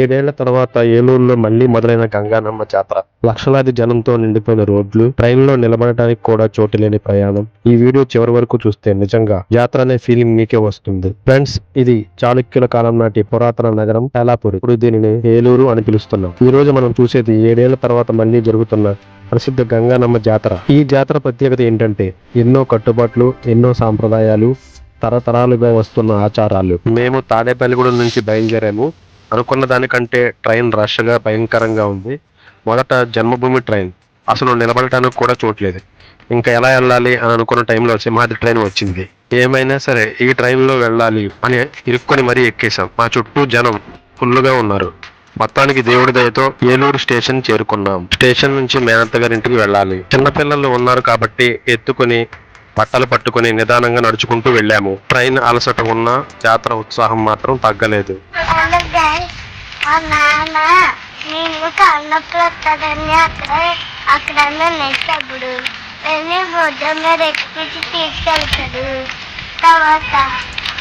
ఏడేళ్ళ తర్వాత ఏలూరులో మళ్ళీ మొదలైన గంగానమ్మ జాతర. లక్షలాది జనంతో నిండిపోయిన రోడ్లు ట్రైన్లో నిలబడటానికి కూడా చోటు లేని ప్రయాణం. ఈ వీడియో చివరి వరకు చూస్తే నిజంగా జాతర అనే ఫీలింగ్ మీకే వస్తుంది. ఫ్రెండ్స్ ఇది చాళుక్యుల కాలం నాటి పురాతన నగరం పేలాపూర్ ఇప్పుడు దీనిని ఏలూరు అని పిలుస్తున్నాం. ఈ రోజు మనం చూసేది ఏడేళ్ళ తర్వాత మళ్ళీ జరుగుతున్న ప్రసిద్ధ గంగానమ్మ జాతర. ఈ జాతర ప్రత్యేకత ఏంటంటే ఎన్నో కట్టుబాట్లు ఎన్నో సాంప్రదాయాలు తరతరాలుగా వస్తున్న ఆచారాలు. మేము తాడేపల్లిగూడెం నుంచి బయలుదేరాము. అనుకున్న దానికంటే ట్రైన్ రష్గా భయంకరంగా ఉంది. మొదట జన్మభూమి ట్రైన్. అసలు నిలబడటానికి కూడా చూడలేదు ఇంకా ఎలా వెళ్ళాలి అని అనుకున్న టైంలో సింహాద్రి ట్రైన్ వచ్చింది. ఏమైనా సరే ఈ ట్రైన్లో వెళ్ళాలి అని ఇరుక్కొని మరీ ఎక్కేశాం. మా చుట్టూ జనం ఫుల్లుగా ఉన్నారు. మొత్తానికి దేవుడి దయతో ఏలూరు స్టేషన్ చేరుకున్నాం. స్టేషన్ నుంచి మేనత్త గారింటికి వెళ్ళాలి. చిన్నపిల్లలు ఉన్నారు కాబట్టి ఎత్తుకొని బట్టలు పట్టుకుని నిదానంగా నడుచుకుంటూ వెళ్ళాము ట్రైన్ అలసట ఉన్న జాతర ఉత్సాహం మాత్రం తగ్గలేదు హలో గైస్ మా నాన్న నేను అక్కడ అక్కడ నెట్టప్పుడు వెళ్ళి భోజనం మీద ఎక్కించి తీసుకెళ్తాడు తర్వాత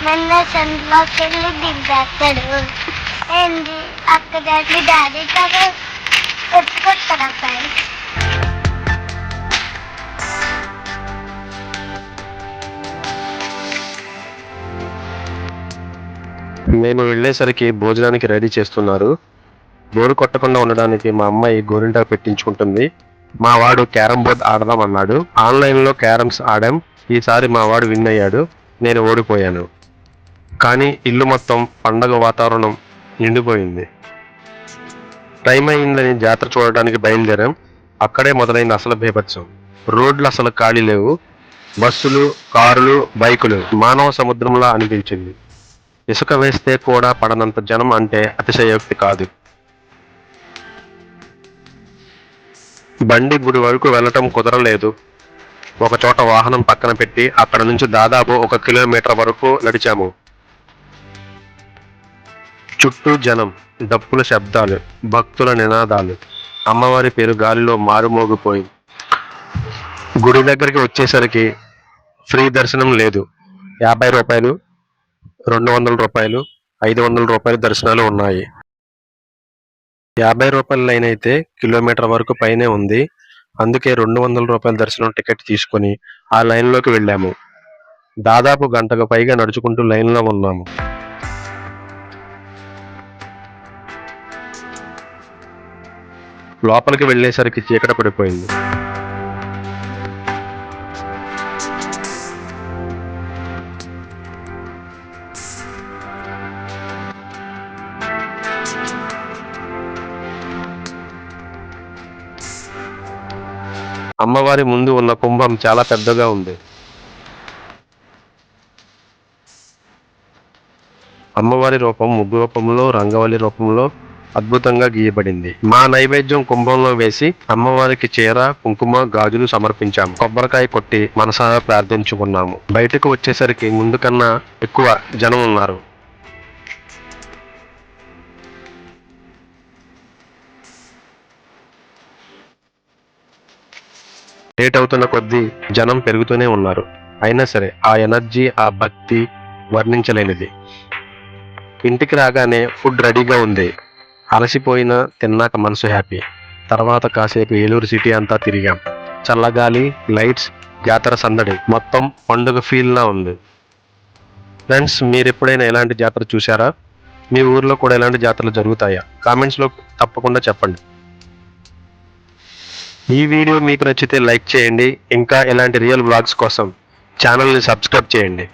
నిన్న సందులోకి వెళ్ళి దింపేస్తాడు ఏంటి అక్కడ డాడీ కదా ఎత్తుకొస్తాడా ఫ్రెండ్స్ మేము వెళ్ళేసరికి భోజనానికి రెడీ చేస్తున్నారు. బోరు కొట్టకుండా ఉండడానికి మా అమ్మాయి గోరింటా పెట్టించుకుంటుంది. మా వాడు క్యారమ్ బోర్డ్ ఆడదాం అన్నాడు. ఆన్లైన్లో క్యారమ్స్ ఆడాం. ఈసారి మా వాడు విన్ అయ్యాడు. నేను ఓడిపోయాను. కానీ ఇల్లు మొత్తం పండగ వాతావరణం నిండిపోయింది. టైం అయిందని జాతర చూడడానికి బయలుదేరాం. అక్కడే మొదలైన అసలు బీభత్సం రోడ్లు అసలు ఖాళీ లేవు. బస్సులు కారులు బైకులు మానవ సముద్రంలా అనిపించింది. ఇసుక వేస్తే కూడా పడనంత జనం అంటే అతిశయోక్తి కాదు. బండి గుడి వరకు వెళ్ళటం కుదరలేదు. ఒక చోట వాహనం పక్కన పెట్టి అక్కడ నుంచి దాదాపు ఒక కిలోమీటర్ వరకు నడిచాము. చుట్టూ జనం డప్పుల శబ్దాలు భక్తుల నినాదాలు. అమ్మవారి పేరు గాలిలో మారుమోగిపోయి గుడి దగ్గరికి వచ్చేసరికి ఫ్రీ దర్శనం లేదు. యాభై రూపాయలు రెండు వందల రూపాయలు ఐదు వందల రూపాయల దర్శనాలు ఉన్నాయి. యాభై రూపాయల లైన్ అయితే కిలోమీటర్ వరకు పైనే ఉంది. అందుకే రెండు వందల రూపాయల దర్శనం టికెట్ తీసుకొని ఆ లైన్లోకి వెళ్ళాము. దాదాపు గంటకు పైగా నడుచుకుంటూ లైన్లో ఉన్నాము. లోపలికి వెళ్ళేసరికి చీకట పడిపోయింది. అమ్మవారి ముందు ఉన్న కుంభం చాలా పెద్దగా ఉంది. అమ్మవారి రూపం ముగ్గు రూపంలో రంగవల్లి రూపంలో అద్భుతంగా గీయబడింది. మా నైవేద్యం కుంభంలో వేసి అమ్మవారికి చీర కుంకుమ గాజులు సమర్పించాము. కొబ్బరికాయ కొట్టి మనసారా ప్రార్థించుకున్నాము. బయటకు వచ్చేసరికి ముందు కన్నా ఎక్కువ జనం ఉన్నారు. లేట్ అవుతున్న కొద్దీ జనం పెరుగుతూనే ఉన్నారు. అయినా సరే ఆ ఎనర్జీ ఆ భక్తి వర్ణించలేనిది. ఇంటికి రాగానే ఫుడ్ రెడీగా ఉంది. అలసిపోయిన తిన్నాక మనసు హ్యాపీ. తర్వాత కాసేపు ఏలూరు సిటీ అంతా తిరిగాం. చల్లగాలి లైట్స్ జాతర సందడి మొత్తం పండుగ ఫీల్లా ఉంది. ఫ్రెండ్స్ మీరు ఎప్పుడైనా ఎలాంటి జాతర చూసారా మీ ఊర్లో కూడా ఎలాంటి జాతరలు జరుగుతాయా? కామెంట్స్లో తప్పకుండా చెప్పండి. ఈ వీడియో మీకు నచ్చితే లైక్ చేయండి. ఇంకా ఇలాంటి రియల్ బ్లాగ్స్ కోసం ఛానల్ని సబ్స్క్రైబ్ చేయండి.